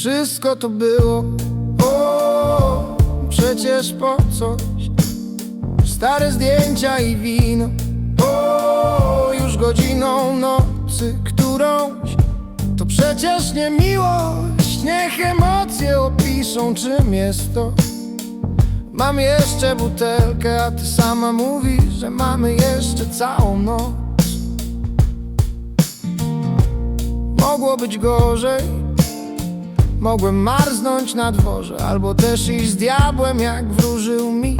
wszystko to było. O, przecież po coś? Stare zdjęcia i wino. O, już godziną nocy którąś. To przecież nie miłość Niech emocje opiszą czym jest to. Mam jeszcze butelkę, a ty sama mówisz, że mamy jeszcze całą noc. Mogło być gorzej Mogłem marznąć na dworze Albo też iść z diabłem, jak wróżył mi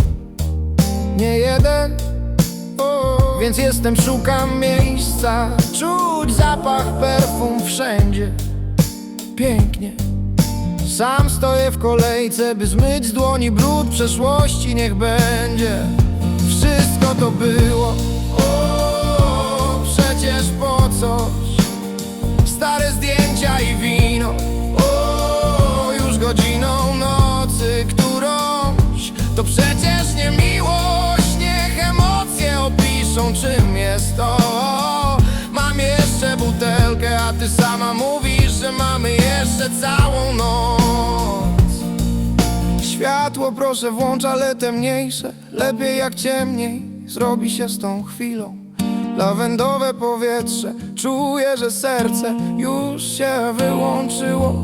Nie jeden. Więc jestem, szukam miejsca. Czuć zapach perfum wszędzie. Pięknie. Sam stoję w kolejce, by zmyć z dłoni brud przeszłości, niech będzie. Wszystko to było, opiszą czym jest to. Mam jeszcze butelkę, a ty sama mówisz, że mamy jeszcze całą noc. Światło proszę włącz, ale te mniejsze Lepiej jak ciemniej. Zrobi się z tą chwilą Lawendowe powietrze. Czuję, że serce już się wyłączyło.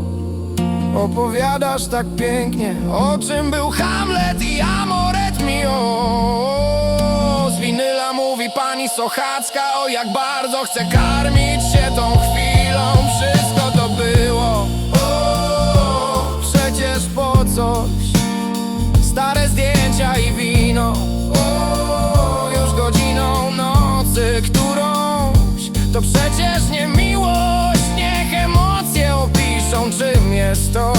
Opowiadasz tak pięknie O czym był Hamlet i Amoret mio Sochacka O jak bardzo chcę karmić się tą chwilą. Wszystko to było. O, przecież po coś. Stare zdjęcia i wino. O, Już godziną nocy którąś. To przecież nie miłość Niech emocje opiszą czym jest to